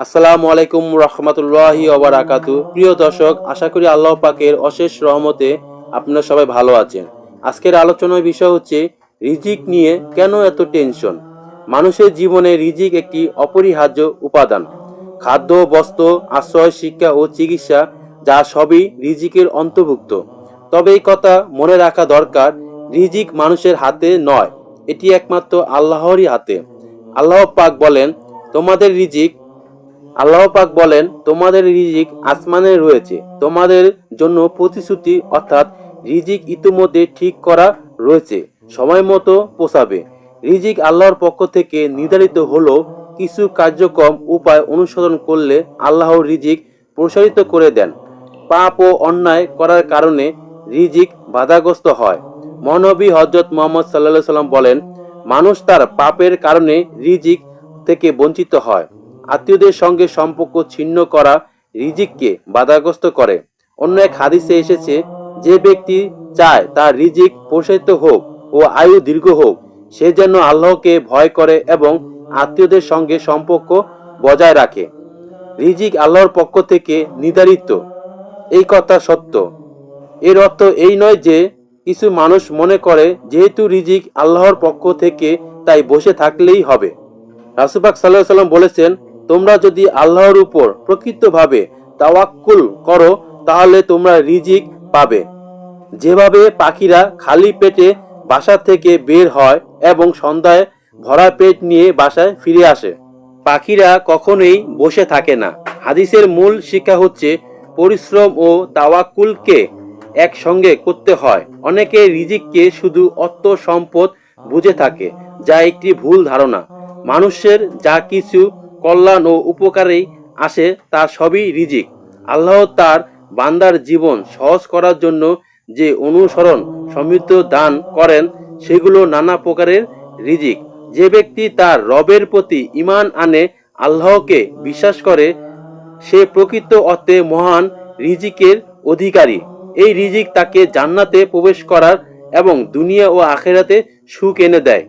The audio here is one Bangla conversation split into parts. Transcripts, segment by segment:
আসসালামু আলাইকুম রহমতুল্লাহি ওবারাকাতু প্রিয় দর্শক, আশা করি আল্লাহ পাকের অশেষ রহমতে আপনারা সবাই ভালো আছেন। আজকের আলোচনার বিষয় হচ্ছে রিজিক নিয়ে কেন এত টেনশন? মানুষের জীবনে রিজিক একটি অপরিহার্য উপাদান। খাদ্য বস্ত্র আশ্রয়, শিক্ষা ও চিকিৎসা যা সবই রিজিকের অন্তর্ভুক্ত। তবে এই কথা মনে রাখা দরকার, রিজিক মানুষের হাতে নয়, এটি একমাত্র আল্লাহরই হাতে। আল্লাহ পাক বলেন, তোমাদের রিজিক আল্লাহ পাক বলেন, তোমাদের রিজিক আসমানে রয়েছে। তোমাদের জন্য প্রতিশ্রুতি অর্থাৎ রিজিক ইতিমধ্যে ঠিক করা রয়েছে। সময় মতো পোষাবে রিজিক আল্লাহর পক্ষ থেকে নির্ধারিত হলো কিছু কার্যক্রম উপায় অনুসরণ করলে আল্লাহ রিজিক প্রসারিত করে দেন। পাপ ও অন্যায় করার কারণে রিজিক বাধাগ্রস্ত হয়। মহানবী হজরত মোহাম্মদ সাল্লাহ সাল্লাম বলেন, মানুষ তার পাপের কারণে রিজিক থেকে বঞ্চিত হয়। আত্মীয়দের সঙ্গে সম্পর্ক ছিন্ন করা রিজিককে বাধাগ্রস্ত করে। অন্য এক হাদিসে এসেছে, যে ব্যক্তি চায় তার রিজিক প্রসারিত হোক ও আয়ু দীর্ঘ হোক, সে যেন আল্লাহকে ভয় করে এবং আত্মীয়দের সঙ্গে সম্পর্ক বজায় রাখে। রিজিক আল্লাহর পক্ষ থেকে নির্ধারিত। এই কথা সত্য। এর অর্থ এই নয় যে কিছু মানুষ মনে করে যেহেতু রিজিক আল্লাহর পক্ষ থেকে তাই বসে থাকলেই হবে। রাসুবাক সাল্লাহ সাল্লাম বলেছেন তোমরা যদি আল্লাহর উপর প্রকৃতভাবে তাওয়াক্কুল করো, তাহলে তোমরা রিজিক পাবে। যেভাবে পাখিরা খালি পেটে বাসা থেকে বের হয় এবং সন্ধ্যায় ভরা পেট নিয়ে বাসায় ফিরে আসে। পাখিরা কখনোই বসে থাকে না। হাদিসের মূল শিক্ষা হচ্ছে, পরিশ্রম ও তাওয়াক্কুলকে একসঙ্গে করতে হয়। অনেকে রিজিককে শুধু অর্থ সম্পদ বুঝে থাকে, যা একটি ভুল ধারণা। মানুষের যা কিছু কল্যাণ ও উপকারেই আসে তা সবই রিজিক। আল্লাহ তার বান্দার জীবন সহজ করার জন্য যে অনুসরণ সমৃদ্ধ দান করেন, সেগুলো নানা প্রকারের রিজিক। যে ব্যক্তি তার রবের প্রতি ইমান আনে, আল্লাহকে বিশ্বাস করে, সে প্রকৃত অর্থে মহান রিজিকের অধিকারী। এই রিজিক তাকে জান্নাতে প্রবেশ করার এবং দুনিয়া ও আখেরাতে সুখ এনে দেয়।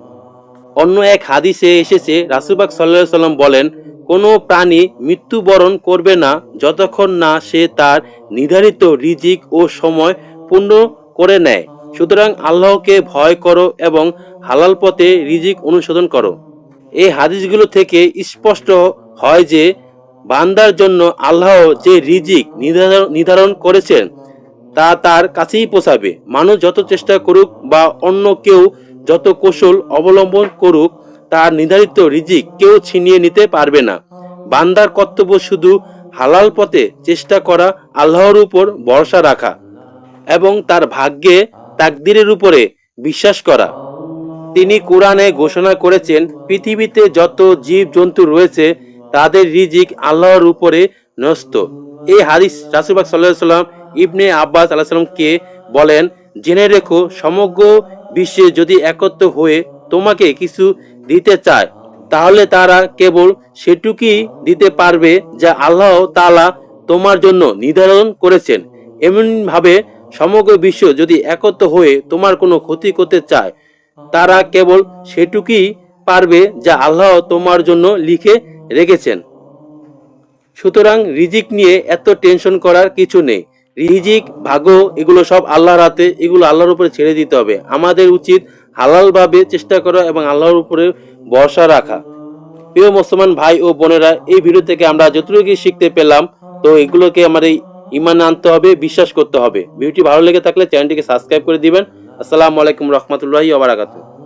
অন্য এক হাদিসে এসেছে রাসুবাক সাল্লাহ সাল্লাম বলেন, কোনো প্রাণী মৃত্যুবরণ করবে না যতক্ষণ না সে তার নির্ধারিত রিজিক ও সময় পূর্ণ করে নেয়। সুতরাং আল্লাহকে ভয় করো এবং হালাল পথে রিজিক অনুসরণ করো। এই হাদিসগুলো থেকে স্পষ্ট হয় যে, বান্দার জন্য আল্লাহ যে রিজিক নির্ধারণ করেছেন, তা তার কাছেই পোষাবে মানুষ যত চেষ্টা করুক বা অন্য কেউ যত কৌশল অবলম্বন করুক, তার নির্ধারিত রিজিক কেউ ছিনিয়ে নিতে পারবে না। বান্দার কর্তব্য শুধু হালাল পথে চেষ্টা করা, আল্লাহর উপর ভরসা রাখা এবং তার ভাগ্যে তাকদিরের উপরে বিশ্বাস করা। তিনি কোরআনে ঘোষণা করেছেন, পৃথিবীতে যত জীব জন্তু রয়েছে, তাদের রিজিক আল্লাহর উপরে ন্যস্ত। এই হাদিস রাসুলবাক সাল্লাহ সাল্লাম ইবনে আব্বাস আল্লাহ সাল্লামকে বলেন, জেনে রেখো, সমগ্র বিশ্বে যদি একত্র হয়ে তোমাকে কিছু দিতে চায়, তাহলে তারা কেবল সেটুকুই দিতে পারবে যা আল্লাহ তালা তোমার জন্য নির্ধারণ করেছেন। এমনভাবে সমগ্র বিশ্ব যদি একত্র হয়ে তোমার কোনো ক্ষতি করতে চায়, তারা কেবল সেটুকুই পারবে যা আল্লাহ তোমার জন্য লিখে রেখেছেন। সুতরাং রিজিক নিয়ে এত টেনশন করার কিছু নেই। রিজিক, ভাগ্য, এগুলো সব আল্লাহর হাতে, এগুলো আল্লাহর উপরে ছেড়ে দিতে হবে। আমাদের উচিত হালালভাবে চেষ্টা করা এবং আল্লাহর উপরে ভরসা রাখা। প্রিয় মুসলমান ভাই ও বোনেরা, এই ভিডিও থেকে আমরা যতটুকু শিখতে পেলাম, তো এগুলোকে আমাদের ইমান আনতে হবে, বিশ্বাস করতে হবে। ভিডিওটি ভালো লেগে থাকলে চ্যানেলটিকে সাবস্ক্রাইব করে দিবেন। আসসালামু আলাইকুম রহমতুল্লাহি ওবারাকাতুহ